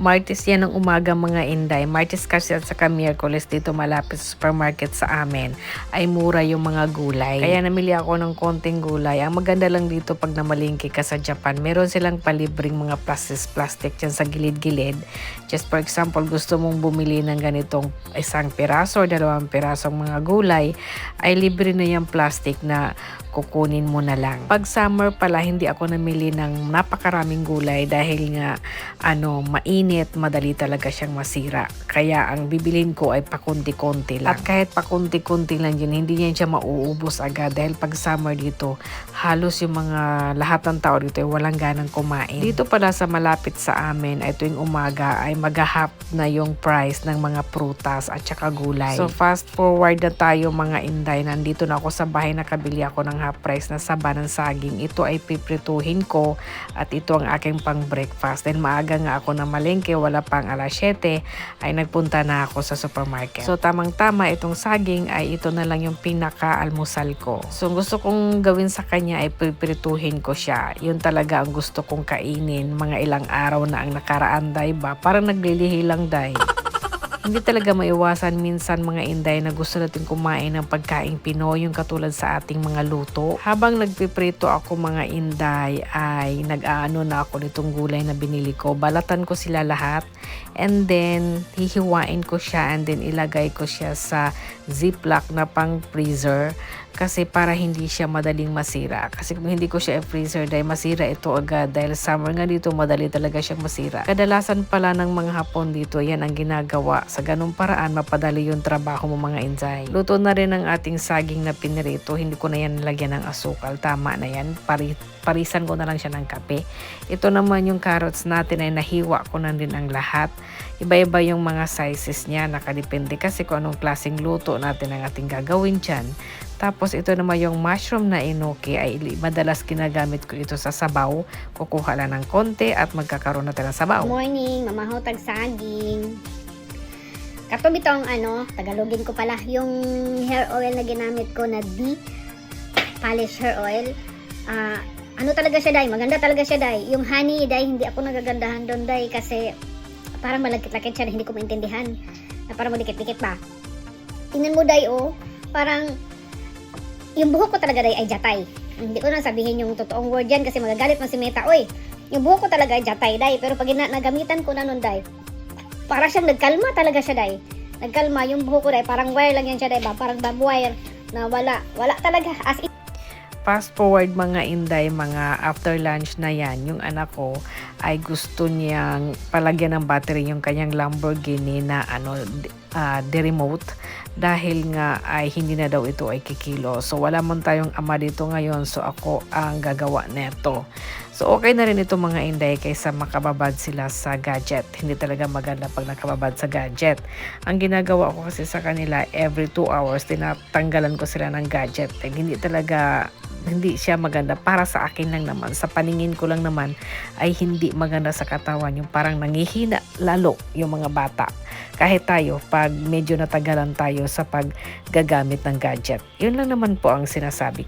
Martes yan ng umaga mga Inday. Martes kasi at saka Miyerkules dito malapit sa supermarket sa amin ay mura yung mga gulay. Kaya namili ako ng konting gulay. Ang maganda lang dito pag namalingki ka sa Japan, meron silang palibreng mga plastic plastic dyan sa gilid-gilid. Just for example, gusto mong bumili ng ganitong isang piraso or dalawang pirasong mga gulay, ay libre na yung plastic na kukunin mo na lang. Pag summer pala, hindi ako namili ng napakaraming gulay dahil nga ano, mainit, madali talaga siyang masira. Kaya ang bibilin ko ay pakunti-kunti lang. At kahit pakunti-kunti lang yun, hindi yan siya mauubos agad dahil pag summer dito, halos yung mga lahat ng tao dito ay walang ganang kumain. Dito pala sa malapit sa amin, ay tuwing umaga ay magahap na yung price ng mga prutas at saka gulay. So fast forward na tayo mga inday, nandito na ako sa bahay nakabili ako ng half price na saba ng saging. Ito ay piprituhin ko at ito ang aking pang breakfast. Then maaga nga ako na malengke, wala pang alas 7, ay nagpunta na ako sa supermarket. So tamang-tama itong saging ay ito na lang yung pinaka-almusal ko. So gusto kong gawin sa kanya ay piprituhin ko siya. Yun talaga ang gusto kong kainin mga ilang araw na ang nakaraan, day ba? Parang naglilihi lang, day. Hindi talaga maiwasan minsan mga inday na gusto natin kumain ng pagkaing Pinoy yung katulad sa ating mga luto. Habang nagpiprito ako mga inday ay nag-aano na ako nitong gulay na binili ko. Balatan ko sila lahat and then hihiwain ko siya and then ilagay ko siya sa ziplock na pang freezer kasi para hindi siya madaling masira. Kasi kung hindi ko siya i-freezer dahil masira ito agad dahil summer nga dito madali talaga siyang masira. Kadalasan pala ng mga hapon dito yan ang ginagawa. Sa ganung paraan mapadali yung trabaho mo mga inzay. Luto na rin ang ating saging na pinirito. Hindi ko na yan lagyan ng asukal. Tama na yan. Pari parisan ko na lang siya ng kape. Ito naman yung carrots natin ay nahiwa ko na din ang lahat. Iba-iba yung mga sizes niya. Nakadepende kasi kung anong klaseng luto natin ang ating gagawin dyan. Tapos ito naman yung mushroom na inoki ay madalas ginagamit ko ito sa sabaw. Kukuha lang ng konti at magkakaroon natin ng sabaw. Morning, mamahotag saging. Katob itong ano, Tagalogin ko pala, yung hair oil na ginamit ko na D polish hair oil. Ah, ano talaga siya, Day? Maganda talaga siya, Day. Yung honey, Day, hindi ako nagagandahan doon, Day, kasi parang malagkit-lakit siya na hindi ko maintindihan. Na parang madikit-dikit ba? Tingnan mo, Day, oh. Parang, yung buhok ko talaga, Day, ay jatay. Hindi ko na sabihin yung totoong word yan kasi magagalit man si Meta. Uy, yung buhok ko talaga ay jatay, Day. Pero pag ina- nagamitan ko na nun, Day, para siyang nagkalma talaga siya, Day. Nagkalma, yung buhok ko, Day, parang wire lang yan siya, Day, ba? Parang barbed wire na wala. Wala talaga. As in, Fast forward mga inday, mga after lunch na yan, yung anak ko ay gusto niyang palagyan ng battery yung kanyang Lamborghini na ano, uh, the remote dahil nga ay hindi na daw ito ay kikilo. So wala man tayong ama dito ngayon so ako ang gagawa neto. So okay na rin ito mga inday kaysa makababad sila sa gadget. Hindi talaga maganda pag nakababad sa gadget. Ang ginagawa ko kasi sa kanila every 2 hours tinatanggalan ko sila ng gadget. Eh, hindi talaga hindi siya maganda para sa akin lang naman sa paningin ko lang naman ay hindi maganda sa katawan yung parang nangihina lalo yung mga bata kahit tayo pag medyo natagalan tayo sa paggagamit ng gadget. Yun lang naman po ang sinasabi